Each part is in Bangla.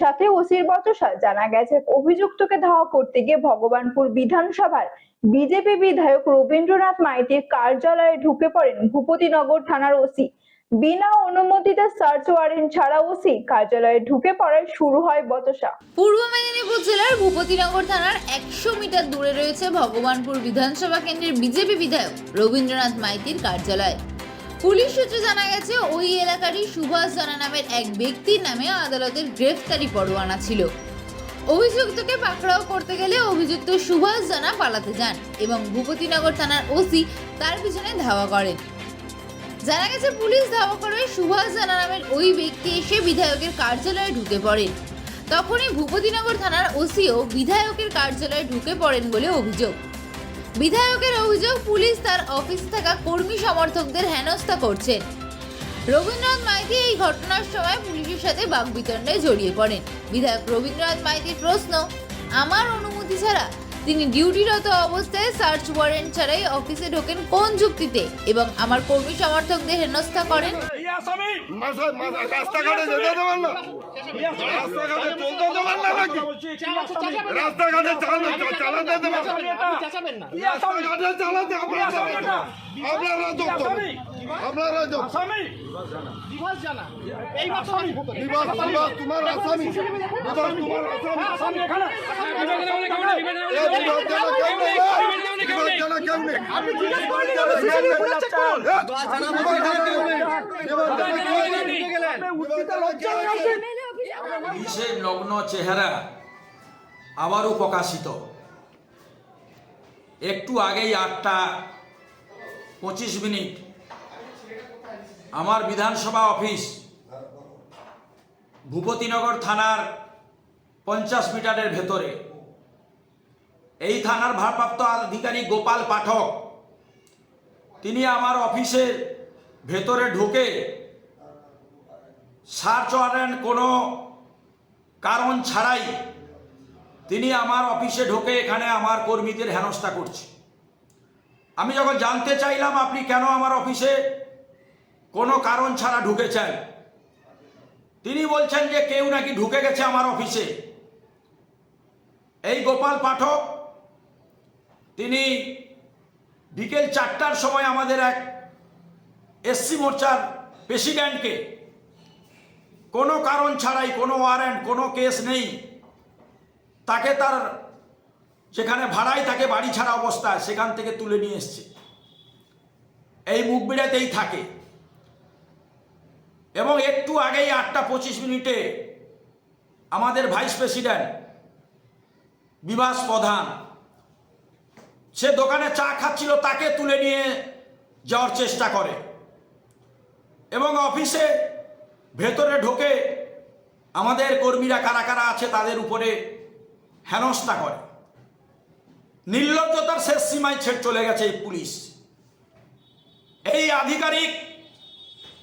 সাথে ওসির বচসা জানা গেছে, অভিযুক্তকে ধাওয়া করতে গিয়ে ভগবানপুর বিধানসভার বিজেপি বিধায়ক রবীন্দ্রনাথ মাইতির কার্যালয়ে ঢুকে পড়েন ভূপতিনগর থানার ওসি। বিনা অনুমতিতে সার্চ ওয়ারেন্ট ছাড়া ওসি কার্যালয়ে ঢুকে পড়ায় শুরু হয় বচসা। পূর্ব মেদিনীপুর জেলার ভূপতিনগর থানার একশো মিটার দূরে রয়েছে ভগবানপুর বিধানসভা কেন্দ্রের বিজেপি বিধায়ক রবীন্দ্রনাথ মাইতির কার্যালয়। পুলিশ সূত্রে জানা গেছে, ওই এলাকারই সুভাষ জানা নামের এক ব্যক্তির নামে আদালতের গ্রেফতারি পরোয়ানা ছিল। অভিযুক্তকে পাকড়াও করতে গেলে অভিযুক্ত সুভাষ জানা পালাতে যান এবং ভূপতিনগর থানার ওসি তার পিছনে ধাওয়া করেন। জানা গেছে, পুলিশ ধাওয়া করে সুভাষ জানা নামের ওই ব্যক্তি এসে বিধায়কের কার্যালয়ে ঢুকে পড়েন। তখনই ভূপতিনগর থানার ওসিও বিধায়কের কার্যালয়ে ঢুকে পড়েন বলে অভিযোগ। বিধায়কের অভিযোগ পুলিশ তার অফিসে থাকা কর্মী সমর্থকদের হেনস্থা করছেন রবীন্দ্রনাথ মাইতি এই ঘটনার সময় পুলিশের সাথে বাকবিতণ্ডায় জড়িয়ে পড়েন। বিধায়ক রবীন্দ্রনাথ মাইতির প্রশ্ন আমার অনুমতি ছাড়া তিনি ডিউটিরত অবস্থায় সার্চ ওয়ারেন্ট ছাড়াই অফিসে ঢোকেন কোন যুক্তিতে? এবং আমার কর্মী সমর্থকদের হেনস্থা করেন? রাস্তাঘাটে চলতে দেবেন না নাকি? রাস্তাঘাটে চালাতে চালাতে দেবেন। রাস্তাঘাটে চালাতে আপনারা আপনারা আপনারা তোমার আসামি। তোমার আসামি। কেমনে? পুলিশের নগ্ন চেহারা আবারও প্রকাশিত। একটু আগেই আটটা পঁচিশ মিনিট। আমার বিধানসভা অফিস, ভূপতিনগর থানার পঞ্চাশ মিটারের ভেতরে। এই থানার ভারপ্রাপ্ত আধিকারিক গোপাল পাঠক, তিনি আমার অফিসের ভেতরে ঢুকে সার্চ ওয়ারেন্ট কোনো কারণ ছাড়াই তিনি আমার অফিসে ঢোকে এখানে আমার কর্মীদের হেনস্থা করছে। আমি যখন জানতে চাইলাম আপনি কেন আমার অফিসে কোনো কারণ ছাড়া ঢুকেছেন, তিনি বলছেন যে কেউ নাকি ঢুকে গেছে আমার অফিসে। এই গোপাল পাঠক, তিনি বিকেল চারটার সময় আমাদের এক এসসি মোর্চার প্রেসিডেন্টকে কোনো কারণ ছাড়াই, কোনো ওয়ারেন্ট কোনো কেস নেই। তাকে তার সেখানে ভাড়াই থাকে বাড়ি ছাড়া অবস্থায় সেখান থেকে তুলে নিয়ে এসছে। এই মুখবিড়াতেই থাকে। এবং একটু আগেই আটটা পঁচিশ মিনিটে আমাদের ভাইস প্রেসিডেন্ট বিভাস প্রধান, সে দোকানে চা খাচ্ছিল, তাকে তুলে নিয়ে যাওয়ার চেষ্টা করে। এবং অফিসে ভেতরে ঢোকে আমাদের কর্মীরা কারা কারা আছে তাদের উপরে হেনস্থা করে। নির্লজ্জতার শেষ সীমায় ছেড়ে চলে গেছে এই পুলিশ। এই আধিকারিক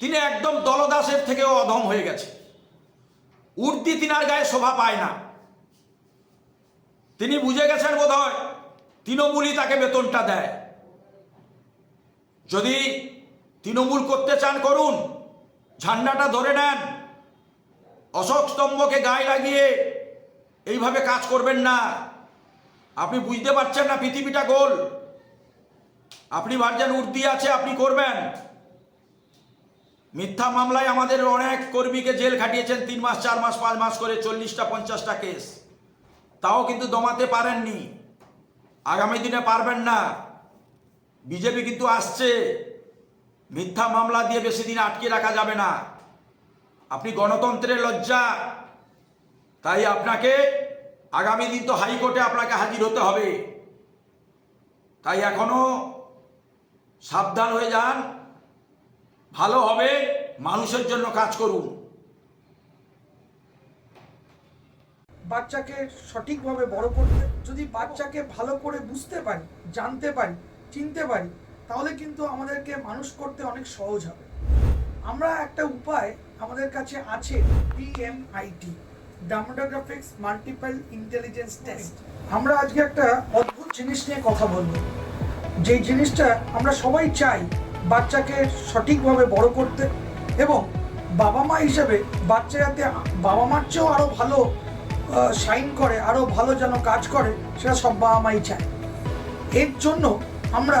তিনি একদম দলদাসের থেকেও অধম হয়ে গেছে। উর্দি তিনার গায়ে শোভা পায় না। তিনি বুঝে গেছেন বোধ হয় তৃণমূলই তাকে বেতনটা দেয়। যদি তৃণমূল করতে চান, করুন। ঝান্ডাটা ধরে নেন। অশোক স্তম্ভকে গায়ে লাগিয়ে এইভাবে কাজ করবেন না। আপনি বুঝতে পারছেন না পৃথিবীটা গোল। আপনি ভাবছেন উর্দি আছে, আপনি করবেন। মিথ্যা মামলায় আমাদের অনেক কর্মীকে জেল খাটিয়েছেন তিন মাস, চার মাস, পাঁচ মাস করে চল্লিশটা, পঞ্চাশটা কেস। তাও কিন্তু দমাতে পারেননি। আগামী দিনে পারবেন না। বিজেপি কিন্তু আসছে। মিথ্যা মামলা দিয়ে বেশি দিন আটকে রাখা যাবে না। আপনি গণতন্ত্রের লজ্জা। তাই আপনাকে আগামী দিন তো হাইকোর্টে আপনাকে হাজির হতে হবে। তাই এখনও সাবধান হয়ে যান। ভালো হবে, মানুষের জন্য কাজ করুন। বাচ্চাকে সঠিকভাবে বড় করতে, যদি বাচ্চাকে ভালো করে বুঝতে পারি, জানতে পারি, চিনতে পারি তাহলে কিন্তু আমাদেরকে মানুষ করতে অনেক সহজ হবে। আমরা একটা উপায় আমাদের কাছে আছে PMIT dermatoglyphics multiple intelligence test আমরা আজকে একটা অদ্ভুত জিনিস নিয়ে কথা বলব। যেই জিনিসটা আমরা সবাই চাই বাচ্চাকে সঠিকভাবে বড় করতে এবং বাবা মা হিসেবে বাচ্চা যাতে বাবা মার চেয়েও আরও ভালো সাইন করে আরও ভালো যেন কাজ করে, সেটা সব বাবা মাই চায়। এর জন্য আমরা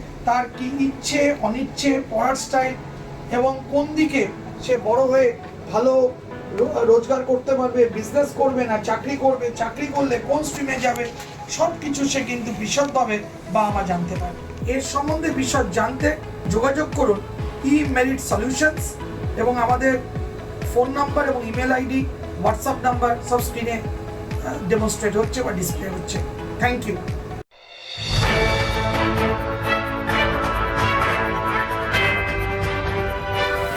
তার কি ইচ্ছে, অনিচ্ছে, পড়ার স্টাইল এবং কোন দিকে সে বড় হয়ে ভালো রোজগার করতে পারবে বিজনেস করবে না, চাকরি করবে, চাকরি করলে কোন স্ট্রিমে যাবে সব কিছু সে কিন্তু বিশদভাবে বাবা মা জানতে পারে এর সম্বন্ধে বিশদ জানতে যোগাযোগ করুন ই মেরিট সলিউশনস এবং আমাদের ফোন নাম্বার এবং ইমেল আইডি হোয়াটসঅ্যাপ নাম্বার সব স্ক্রিনে ডেমনস্ট্রেট হচ্ছে বা ডিসপ্লে হচ্ছে। Thank you